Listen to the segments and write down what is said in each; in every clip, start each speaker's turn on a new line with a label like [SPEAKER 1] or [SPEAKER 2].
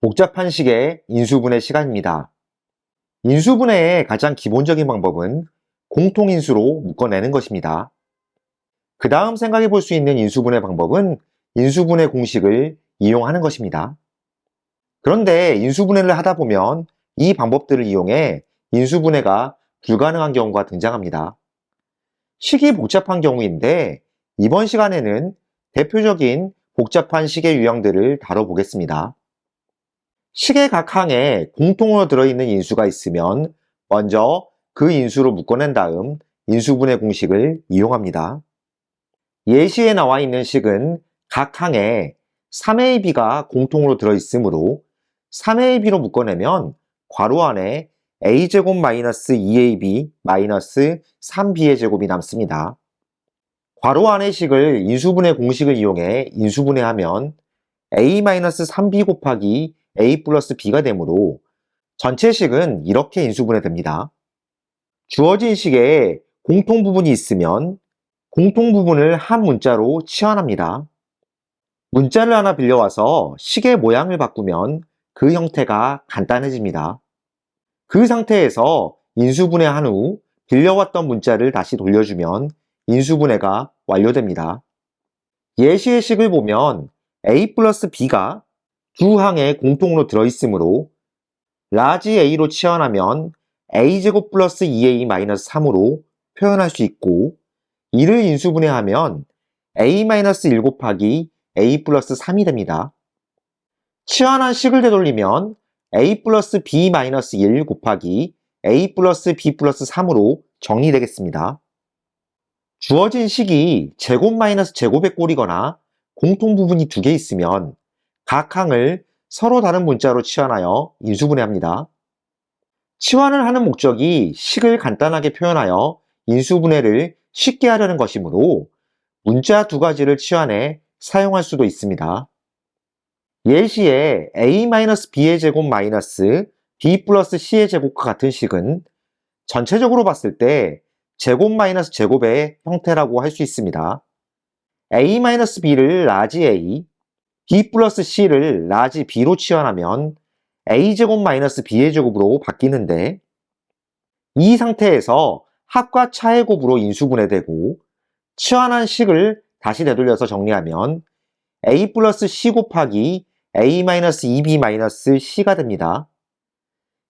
[SPEAKER 1] 복잡한 식의 인수분해 시간입니다. 인수분해의 가장 기본적인 방법은 공통인수로 묶어내는 것입니다. 그 다음 생각해 볼 수 있는 인수분해 방법은 인수분해 공식을 이용하는 것입니다. 그런데 인수분해를 하다 보면 이 방법들을 이용해 인수분해가 불가능한 경우가 등장합니다. 식이 복잡한 경우인데 이번 시간에는 대표적인 복잡한 식의 유형들을 다뤄보겠습니다. 식의 각 항에 공통으로 들어있는 인수가 있으면 먼저 그 인수로 묶어낸 다음 인수분해 공식을 이용합니다. 예시에 나와 있는 식은 각 항에 3ab가 공통으로 들어있으므로 3ab로 묶어내면 괄호 안에 a제곱 마이너스 2ab 마이너스 3b의 제곱이 남습니다. 괄호 안의 식을 인수분해 공식을 이용해 인수분해하면 a-3b 곱하기 a 플러스 b가 되므로 전체 식은 이렇게 인수분해 됩니다. 주어진 식에 공통 부분이 있으면 공통 부분을 한 문자로 치환합니다. 문자를 하나 빌려와서 식의 모양을 바꾸면 그 형태가 간단해집니다. 그 상태에서 인수분해한 후 빌려왔던 문자를 다시 돌려주면 인수분해가 완료됩니다. 예시의 식을 보면 a 플러스 b가 두 항에 공통으로 들어있으므로 라지 a로 치환하면 a제곱 플러스 2a 마이너스 3으로 표현할 수 있고 이를 인수분해하면 a 마이너스 1 곱하기 a 플러스 3이 됩니다. 치환한 식을 되돌리면 a 플러스 b 마이너스 1 곱하기 a 플러스 b 플러스 3으로 정리되겠습니다. 주어진 식이 제곱 마이너스 제곱의 꼴이거나 공통 부분이 두 개 있으면 각 항을 서로 다른 문자로 치환하여 인수분해합니다. 치환을 하는 목적이 식을 간단하게 표현하여 인수분해를 쉽게 하려는 것이므로 문자 두 가지를 치환해 사용할 수도 있습니다. 예시에 a-b의 제곱 마이너스 b 플러스 c의 제곱과 같은 식은 전체적으로 봤을 때 제곱 마이너스 제곱의 형태라고 할 수 있습니다. a-b를 라지 a, b 플러스 c를 라지 b로 치환하면 a제곱 마이너스 b의 제곱으로 바뀌는데 이 상태에서 합과 차의 곱으로 인수분해되고 치환한 식을 다시 되돌려서 정리하면 a 플러스 c 곱하기 a 마이너스 2b 마이너스 c가 됩니다.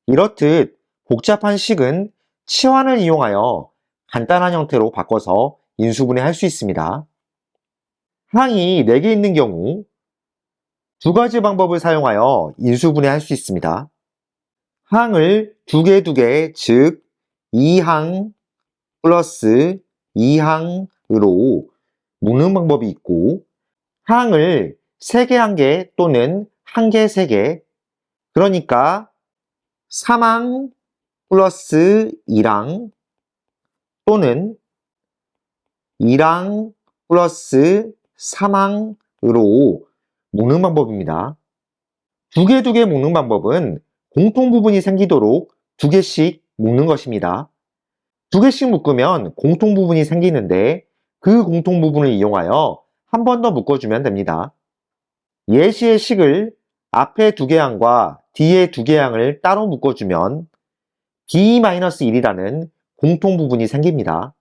[SPEAKER 1] 이렇듯 복잡한 식은 치환을 이용하여 간단한 형태로 바꿔서 인수분해 할 수 있습니다. 항이 4개 있는 경우 두 가지 방법을 사용하여 인수분해 할 수 있습니다. 항을 두 개 두 개, 즉 2항 플러스 2항으로 묶는 방법이 있고 항을 3개 1개 또는 1개 3개 그러니까 3항 플러스 1항 또는 1항 플러스 3항으로 묶는 방법입니다. 두 개 두 개 묶는 방법은 공통 부분이 생기도록 두 개씩 묶는 것입니다. 두 개씩 묶으면 공통 부분이 생기는데 그 공통 부분을 이용하여 한 번 더 묶어주면 됩니다. 예시의 식을 앞에 두 개 항과 뒤에 두 개 항을 따로 묶어주면 b-1이라는 공통 부분이 생깁니다.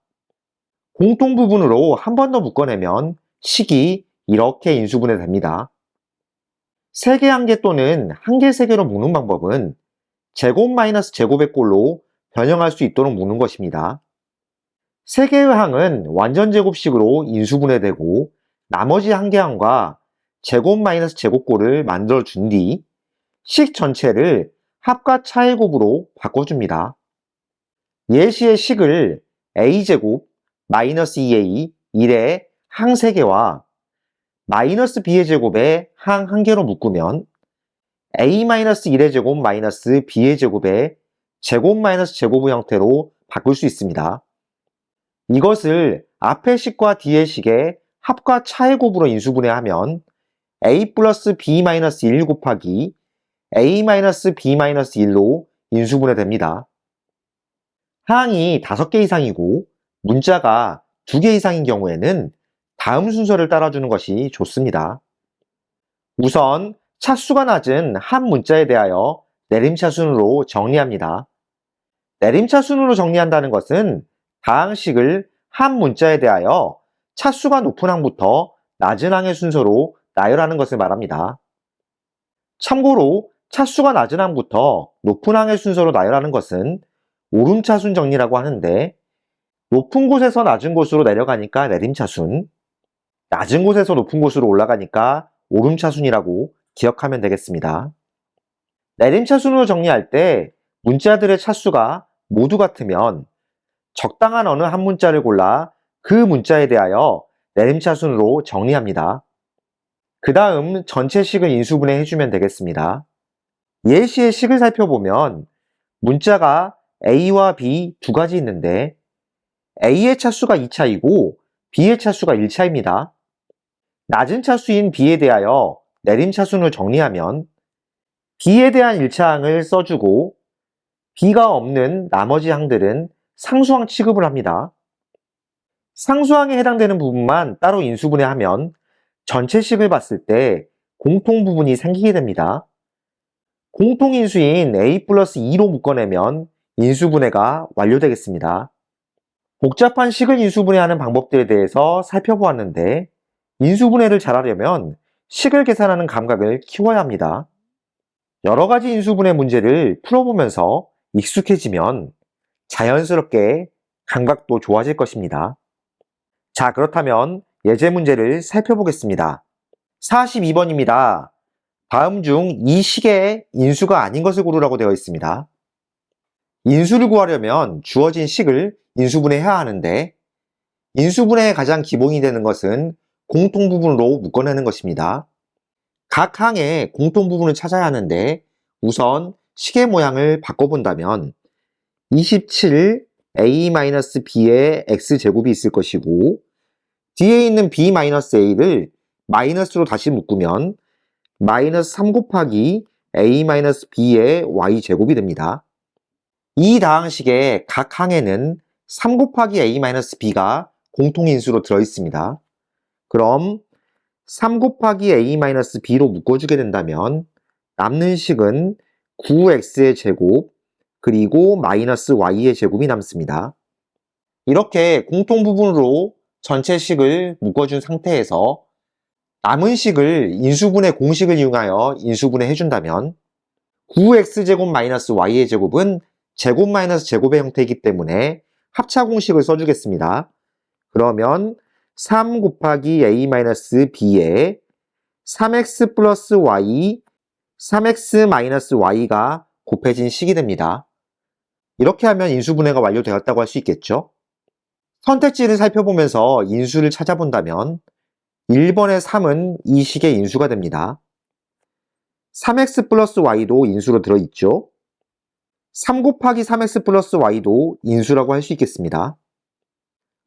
[SPEAKER 1] 공통 부분으로 한 번 더 묶어내면 식이 이렇게 인수분해 됩니다. 세개한개 또는 한개세 개로 묶는 방법은 제곱 마이너스 제곱의 꼴로 변형할 수 있도록 묶는 것입니다. 세 개의 항은 완전 제곱식으로 인수분해되고 나머지 한개 항과 제곱 마이너스 제곱꼴을 만들어 준 뒤 식 전체를 합과 차의 곱으로 바꿔줍니다. 예시의 식을 a제곱 마이너스 2a 1의 항 3개와 마이너스 b의 제곱에 항 1개로 묶으면 a-1의 제곱 마이너스 b의 제곱에 제곱 마이너스 제곱의 형태로 바꿀 수 있습니다. 이것을 앞의 식과 뒤의 식의 합과 차의 곱으로 인수분해하면 a 플러스 b 마이너스 1 곱하기 a 마이너스 b 마이너스 1로 인수분해됩니다. 항이 5개 이상이고 문자가 2개 이상인 경우에는 다음 순서를 따라주는 것이 좋습니다. 우선 차수가 낮은 한 문자에 대하여 내림차순으로 정리합니다. 내림차순으로 정리한다는 것은 다항식을 한 문자에 대하여 차수가 높은 항부터 낮은 항의 순서로 나열하는 것을 말합니다. 참고로 차수가 낮은 항부터 높은 항의 순서로 나열하는 것은 오름차순 정리라고 하는데 높은 곳에서 낮은 곳으로 내려가니까 내림차순, 낮은 곳에서 높은 곳으로 올라가니까 오름차순이라고 기억하면 되겠습니다. 내림차순으로 정리할 때 문자들의 차수가 모두 같으면 적당한 어느 한 문자를 골라 그 문자에 대하여 내림차순으로 정리합니다. 그 다음 전체 식을 인수분해 해주면 되겠습니다. 예시의 식을 살펴보면 문자가 A와 B 두 가지 있는데 A의 차수가 2차이고 B의 차수가 1차입니다. 낮은 차수인 B에 대하여 내림 차순을 정리하면 B에 대한 1차항을 써주고 B가 없는 나머지 항들은 상수항 취급을 합니다. 상수항에 해당되는 부분만 따로 인수분해하면 전체 식을 봤을 때 공통 부분이 생기게 됩니다. 공통인수인 A 플러스 2로 묶어내면 인수분해가 완료되겠습니다. 복잡한 식을 인수분해하는 방법들에 대해서 살펴보았는데 인수분해를 잘하려면 식을 계산하는 감각을 키워야 합니다. 여러 가지 인수분해 문제를 풀어보면서 익숙해지면 자연스럽게 감각도 좋아질 것입니다. 자, 그렇다면 예제 문제를 살펴보겠습니다. 42번입니다. 다음 중 이 식의 인수가 아닌 것을 고르라고 되어 있습니다. 인수를 구하려면 주어진 식을 인수분해해야 하는데 인수분해의 가장 기본이 되는 것은 공통 부분으로 묶어내는 것입니다. 각 항의 공통 부분을 찾아야 하는데 우선 식의 모양을 바꿔본다면 27 a-b의 x제곱이 있을 것이고 뒤에 있는 b-a를 마이너스로 다시 묶으면 마이너스 3 곱하기 a-b의 y제곱이 됩니다. 이 다항식의 각 항에는 3 곱하기 a-b가 공통인수로 들어있습니다. 그럼 3 곱하기 a-b로 묶어주게 된다면 남는 식은 9x의 제곱 그리고 마이너스 y의 제곱이 남습니다. 이렇게 공통 부분으로 전체 식을 묶어준 상태에서 남은 식을 인수분해 공식을 이용하여 인수분해 해준다면 9x제곱 마이너스 y의 제곱은 제곱 마이너스 제곱의 형태이기 때문에 합차 공식을 써주겠습니다. 그러면 3 곱하기 a-b에 3x 플러스 y, 3x 마이너스 y가 곱해진 식이 됩니다. 이렇게 하면 인수분해가 완료되었다고 할 수 있겠죠? 선택지를 살펴보면서 인수를 찾아본다면 1번의 3은 이 식의 인수가 됩니다. 3x 플러스 y도 인수로 들어있죠? 3 곱하기 3x 플러스 y도 인수라고 할 수 있겠습니다.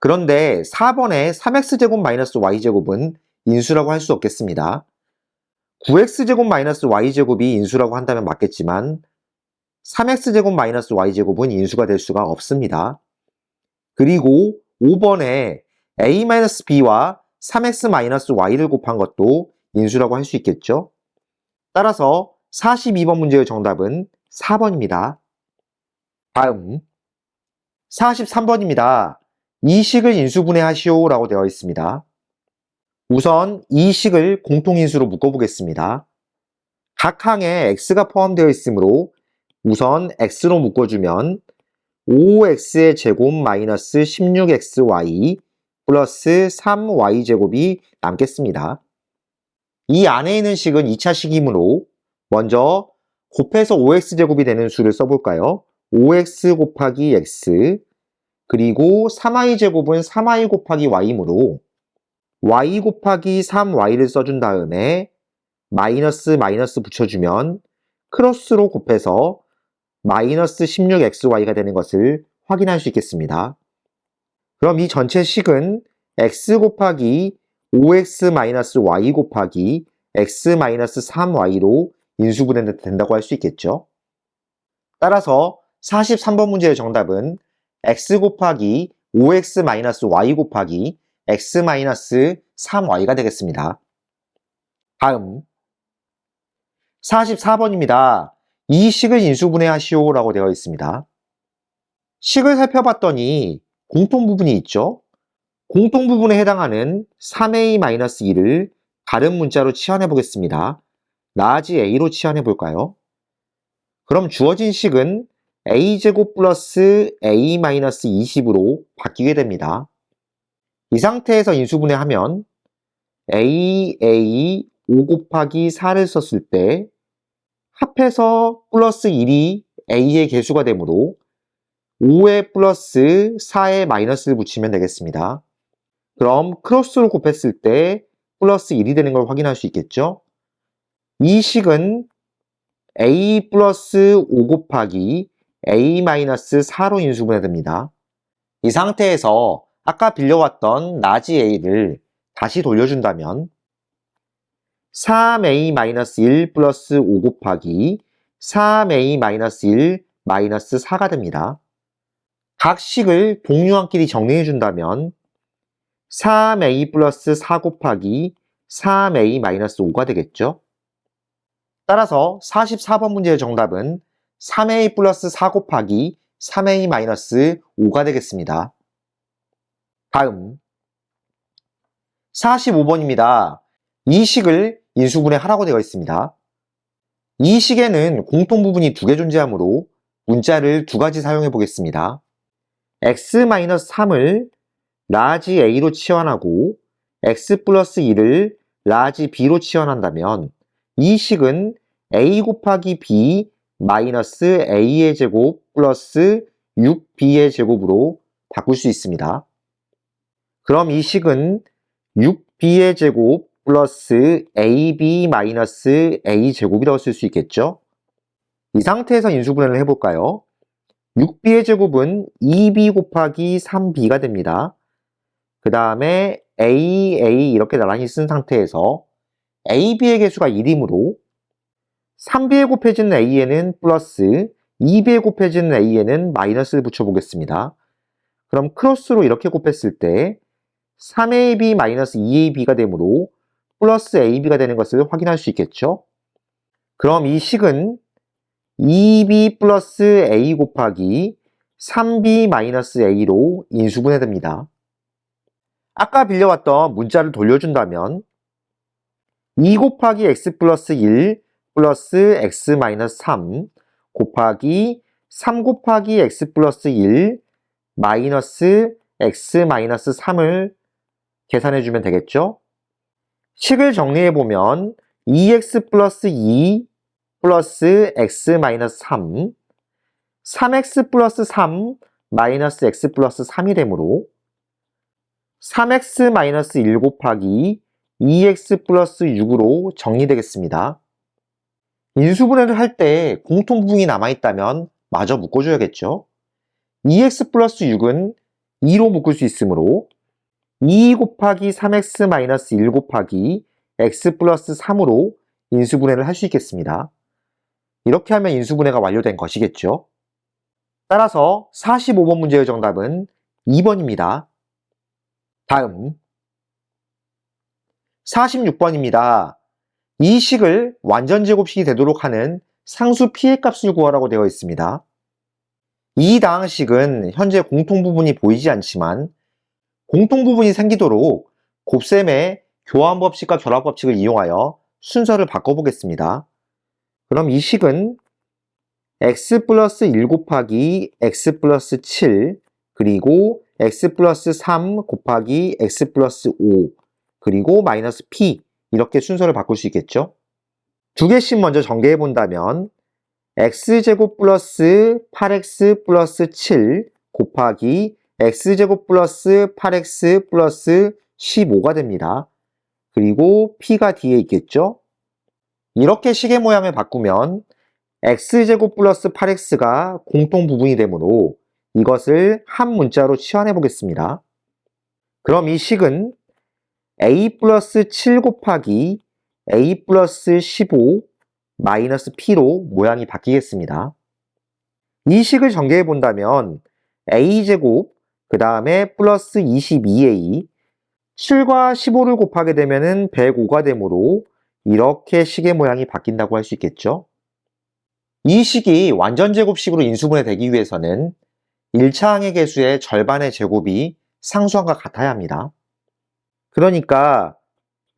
[SPEAKER 1] 그런데 4번의 3x제곱 마이너스 y제곱은 인수라고 할 수 없겠습니다. 9x제곱 마이너스 y제곱이 in수라고 한다면 맞겠지만 3x제곱 마이너스 y제곱은 인수가 될 수가 없습니다. 그리고 5번에 a-b와 3x 마이너스 y를 곱한 것도 인수라고 할 수 있겠죠? 따라서 42번 문제의 정답은 4번입니다. 다음 43번입니다. 이 식을 인수분해하시오 라고 되어 있습니다. 우선 이 식을 공통인수로 묶어보겠습니다. 각 항에 x가 포함되어 있으므로 우선 x로 묶어주면 5x의 제곱 마이너스 16xy 플러스 3y제곱이 남겠습니다. 이 안에 있는 식은 2차 식이므로 먼저 곱해서 5x제곱이 되는 수를 써볼까요? 5x 곱하기 x 그리고 3i제곱은 3i 곱하기 y이므로 y 곱하기 3y를 써준 다음에 마이너스 마이너스 붙여주면 크로스로 곱해서 마이너스 16xy가 되는 것을 확인할 수 있겠습니다. 그럼 이 전체 식은 x 곱하기 5x 마이너스 y 곱하기 x 마이너스 3y로 인수분해 된다고 할 수 있겠죠. 따라서 43번 문제의 정답은 x 곱하기 5x 마이너스 y 곱하기 x 마이너스 3y가 되겠습니다. 다음 44번입니다. 이 식을 인수분해하시오 라고 되어 있습니다. 식을 살펴봤더니 공통 부분이 있죠. 공통 부분에 해당하는 3a-2를 다른 문자로 치환해 보겠습니다. 라지 a로 치환해 볼까요? 그럼 주어진 식은 a제곱 플러스 a-20으로 바뀌게 됩니다. 이 상태에서 인수분해 하면 a, a, 5 곱하기 4를 썼을 때 합해서 플러스 1이 a의 개수가 되므로 5에 플러스 4에 마이너스를 붙이면 되겠습니다. 그럼 크로스로 곱했을 때 플러스 1이 되는 걸 확인할 수 있겠죠? 이 식은 a 플러스 5 곱하기 a 마이너스 4로 인수분해 됩니다. 이 상태에서 아까 빌려왔던 라지 a를 다시 돌려준다면 3a-1 플러스 5 곱하기 3a-1 마이너스 4가 됩니다. 각 식을 동류항끼리 정리해준다면 3a 플러스 4 곱하기 3a 마이너스 5가 되겠죠? 따라서 44번 문제의 정답은 3a 플러스 4 곱하기 3a 마이너스 5가 되겠습니다. 다음 45번입니다. 이 식을 인수분해 하라고 되어 있습니다. 이 식에는 공통 부분이 두 개 존재하므로 문자를 두 가지 사용해 보겠습니다. x-3을 라지 a로 치환하고 x 플러스 1을 라지 b로 치환한다면 이 식은 a 곱하기 b 마이너스 a의 제곱 플러스 6b의 제곱으로 바꿀 수 있습니다. 그럼 이 식은 6b의 제곱 플러스 ab 마이너스 a 제곱이라고 쓸 수 있겠죠? 이 상태에서 인수분해를 해볼까요? 6b의 제곱은 2b 곱하기 3b가 됩니다. 그 다음에 a, a 이렇게 나란히 쓴 상태에서 ab의 개수가 1이므로 3b에 곱해지는 a에는 플러스 2b에 곱해지는 a에는 마이너스를 붙여보겠습니다. 그럼 크로스로 이렇게 곱했을 때 3ab 마이너스 2ab가 되므로 플러스 ab가 되는 것을 확인할 수 있겠죠? 그럼 이 식은 2b 플러스 a 곱하기 3b 마이너스 a로 인수분해 됩니다. 아까 빌려왔던 문자를 돌려준다면 2 곱하기 x 플러스 1 플러스 x 마이너스 3 곱하기 3 곱하기 x 플러스 1 마이너스 x 마이너스 3을 계산해 주면 되겠죠? 식을 정리해 보면 2x 플러스 2 플러스 x 마이너스 3 3x 플러스 3 마이너스 x 플러스 3이 되므로 3x 마이너스 1 곱하기 2x 플러스 6으로 정리되겠습니다. 인수분해를 할 때 공통부분이 남아있다면 마저 묶어줘야겠죠? 2x 플러스 6은 2로 묶을 수 있으므로 2 곱하기 3x 마이너스 1 곱하기 x 플러스 3으로 인수분해를 할 수 있겠습니다. 이렇게 하면 인수분해가 완료된 것이겠죠. 따라서 45번 문제의 정답은 2번입니다. 다음 46번입니다. 이 식을 완전 제곱식이 되도록 하는 상수 피해 값을 구하라고 되어 있습니다. 이 다항식은 현재 공통 부분이 보이지 않지만 공통 부분이 생기도록 곱셈의 교환법칙과 결합법칙을 이용하여 순서를 바꿔보겠습니다. 그럼 이 식은 x 플러스 1 곱하기 x 플러스 7 그리고 x 플러스 3 곱하기 x 플러스 5 그리고 마이너스 p 이렇게 순서를 바꿀 수 있겠죠? 두 개씩 먼저 전개해 본다면 x제곱 플러스 8x 플러스 7 곱하기 x제곱 플러스 8x 플러스 15가 됩니다. 그리고 p가 뒤에 있겠죠? 이렇게 식의 모양을 바꾸면 x제곱 플러스 8x가 공통 부분이 되므로 이것을 한 문자로 치환해 보겠습니다. 그럼 이 식은 a 플러스 7 곱하기 a 플러스 15 마이너스 p로 모양이 바뀌겠습니다. 이 식을 전개해 본다면 a제곱 그 다음에 플러스 22a 7과 15를 곱하게 되면 105가 되므로 이렇게 식의 모양이 바뀐다고 할 수 있겠죠. 이 식이 완전 제곱식으로 인수분해 되기 위해서는 1차 항의 개수의 절반의 제곱이 상수항과 같아야 합니다. 그러니까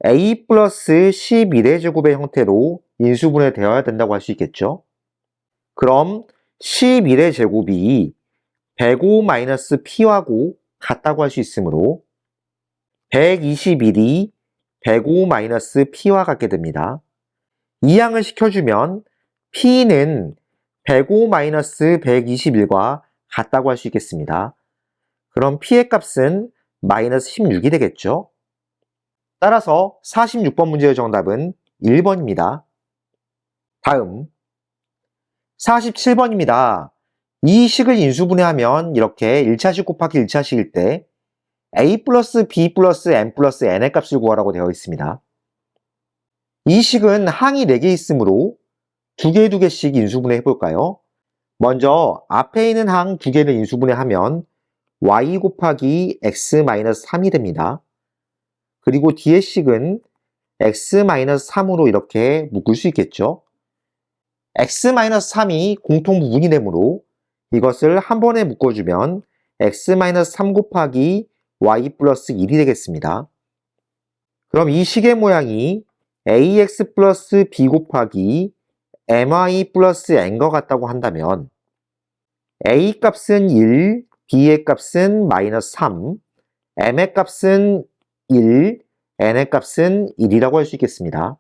[SPEAKER 1] a 플러스 11의 제곱의 형태로 인수분해 되어야 된다고 할 수 있겠죠. 그럼 11의 제곱이 105-p하고 같다고 할 수 있으므로 121이 105-p와 같게 됩니다. 이 양을 시켜주면 p는 105-121과 같다고 할 수 있겠습니다. 그럼 p의 값은 마이너스 16이 되겠죠? 따라서 46번 문제의 정답은 1번입니다. 다음 47번입니다. 이 식을 인수분해하면 이렇게 1차식 곱하기 1차식일 때 a 플러스 b 플러스 n 플러스 n의 값을 구하라고 되어 있습니다. 이 식은 항이 4개 있으므로 두 개, 두 개씩 인수분해 해볼까요? 먼저 앞에 있는 항두 개를 인수분해하면 y 곱하기 x-3이 됩니다. 그리고 뒤의 식은 x-3으로 이렇게 묶을 수 있겠죠? x-3이 공통 부분이 되므로 이것을 한 번에 묶어주면 x-3 곱하기 y 플러스 1이 되겠습니다. 그럼 이 식의 모양이 ax 플러스 b 곱하기 my 플러스 n과 같다고 한다면 a 값은 1, b의 값은 마이너스 3, m의 값은 1, n의 값은 1이라고 할 수 있겠습니다.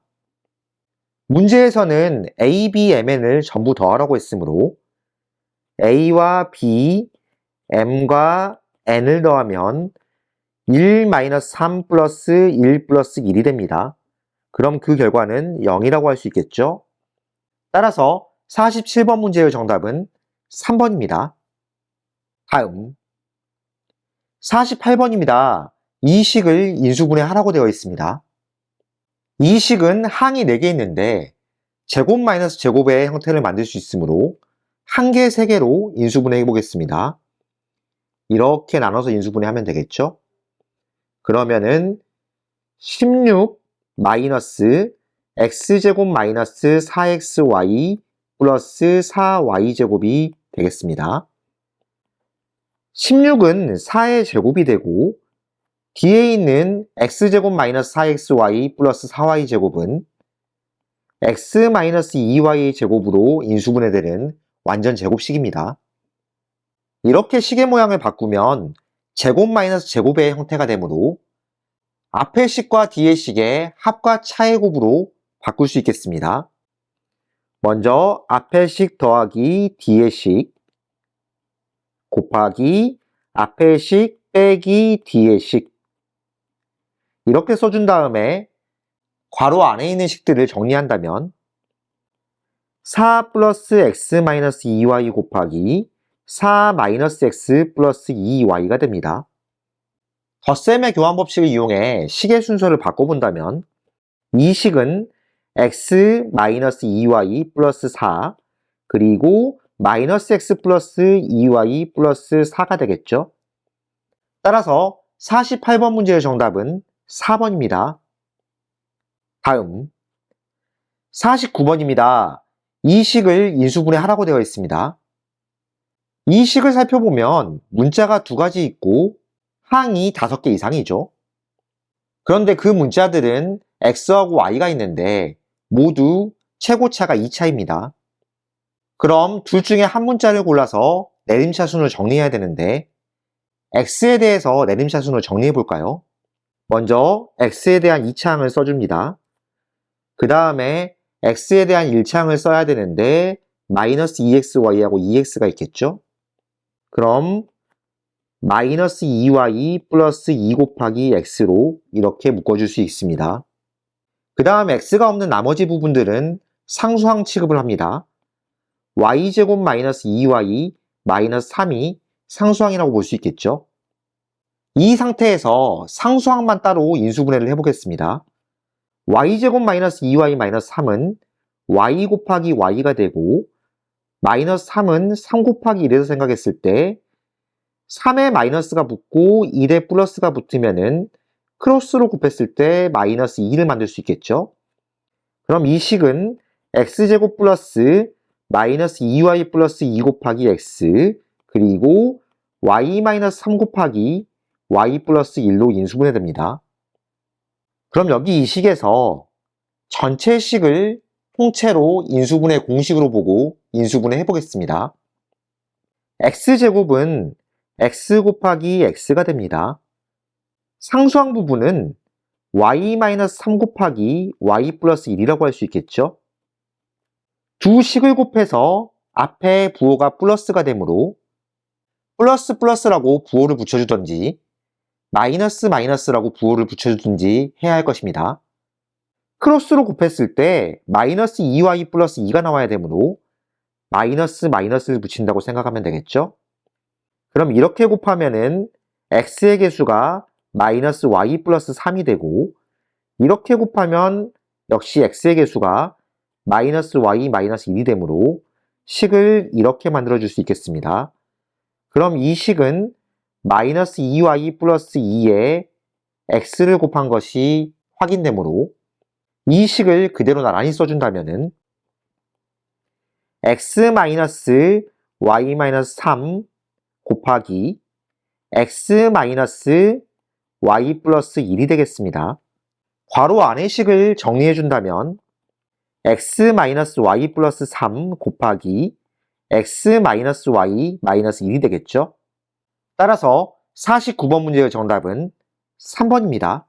[SPEAKER 1] 문제에서는 a, b, mn을 전부 더하라고 했으므로 a와 b, m과 n을 더하면 1-3 플러스 1 플러스 1이 됩니다. 그럼 그 결과는 0이라고 할 수 있겠죠? 따라서 47번 문제의 정답은 3번입니다. 다음 48번입니다. 이 식을 인수분해하라고 되어 있습니다. 이 식은 항이 4개 있는데 제곱 마이너스 제곱의 형태를 만들 수 있으므로 한 개, 세 개로 인수분해 해 보겠습니다. 이렇게 나눠서 인수분해 하면 되겠죠? 그러면은 16 마이너스 x제곱 마이너스 4xy 플러스 4y제곱이 되겠습니다. 16은 4의 제곱이 되고 뒤에 있는 x제곱 마이너스 4xy 플러스 4y제곱은 x 마이너스 2y 제곱으로 인수분해 되는 완전 제곱식입니다. 이렇게 식의 모양을 바꾸면 제곱 마이너스 제곱의 형태가 되므로 앞의 식과 뒤의 식의 합과 차의 곱으로 바꿀 수 있겠습니다. 먼저 앞의 식 더하기 뒤의 식 곱하기 앞의 식 빼기 뒤의 식 이렇게 써준 다음에 괄호 안에 있는 식들을 정리한다면 4 플러스 x 마이너스 2y 곱하기 4 마이너스 x 플러스 2y가 됩니다. 덧셈의 교환 법칙을 이용해 식의 순서를 바꿔본다면 이 식은 x 마이너스 2y 플러스 4 그리고 마이너스 x 플러스 2y 플러스 4가 되겠죠. 따라서 48번 문제의 정답은 4번입니다. 다음 49번입니다. 이 식을 인수분해 하라고 되어 있습니다. 이 식을 살펴보면 문자가 두 가지 있고 항이 다섯 개 이상이죠. 그런데 그 문자들은 x하고 y가 있는데 모두 최고차가 2차입니다. 그럼 둘 중에 한 문자를 골라서 내림차 순을 정리해야 되는데 x에 대해서 내림차 순을 정리해 볼까요? 먼저 x에 대한 2차항을 써줍니다. 그 다음에 x에 대한 1차항을 써야 되는데 마이너스 2xy하고 2x가 있겠죠? 그럼 마이너스 2y 플러스 2 곱하기 x로 이렇게 묶어줄 수 있습니다. 그 다음 x가 없는 나머지 부분들은 상수항 취급을 합니다. y제곱 마이너스 2y 마이너스 3이 상수항이라고 볼 수 있겠죠? 이 상태에서 상수항만 따로 인수분해를 해보겠습니다. y제곱 마이너스 2y 마이너스 3은 y 곱하기 y가 되고 마이너스 3은 3 곱하기 1에서 생각했을 때 3에 마이너스가 붙고 1에 플러스가 붙으면은 크로스로 곱했을 때 마이너스 2를 만들 수 있겠죠. 그럼 이 식은 x제곱 플러스 마이너스 2y 플러스 2 곱하기 x 그리고 y 마이너스 3 곱하기 y 플러스 1로 인수분해 됩니다. 그럼 여기 이 식에서 전체 식을 통째로 인수분해 공식으로 보고 인수분해 해보겠습니다. x제곱은 x 곱하기 x가 됩니다. 상수항 부분은 y-3 곱하기 y 플러스 1이라고 할 수 있겠죠? 두 식을 곱해서 앞에 부호가 플러스가 되므로 플러스 플러스라고 부호를 붙여주던지 마이너스 마이너스라고 부호를 붙여주든지 해야 할 것입니다. 크로스로 곱했을 때 마이너스 2y 플러스 2가 나와야 되므로 마이너스 마이너스를 붙인다고 생각하면 되겠죠? 그럼 이렇게 곱하면은 x의 개수가 마이너스 y 플러스 3이 되고 이렇게 곱하면 역시 x의 개수가 마이너스 y 마이너스 1이 되므로 식을 이렇게 만들어 줄 수 있겠습니다. 그럼 이 식은 마이너스 2y 플러스 2에 x를 곱한 것이 확인되므로 이 식을 그대로 나란히 써준다면은 x 마이너스 y 마이너스 3 곱하기 x 마이너스 y 플러스 1이 되겠습니다. 괄호 안의 식을 정리해 준다면 x 마이너스 y 플러스 3 곱하기 x 마이너스 y 마이너스 1이 되겠죠? 따라서 49번 문제의 정답은 3번입니다.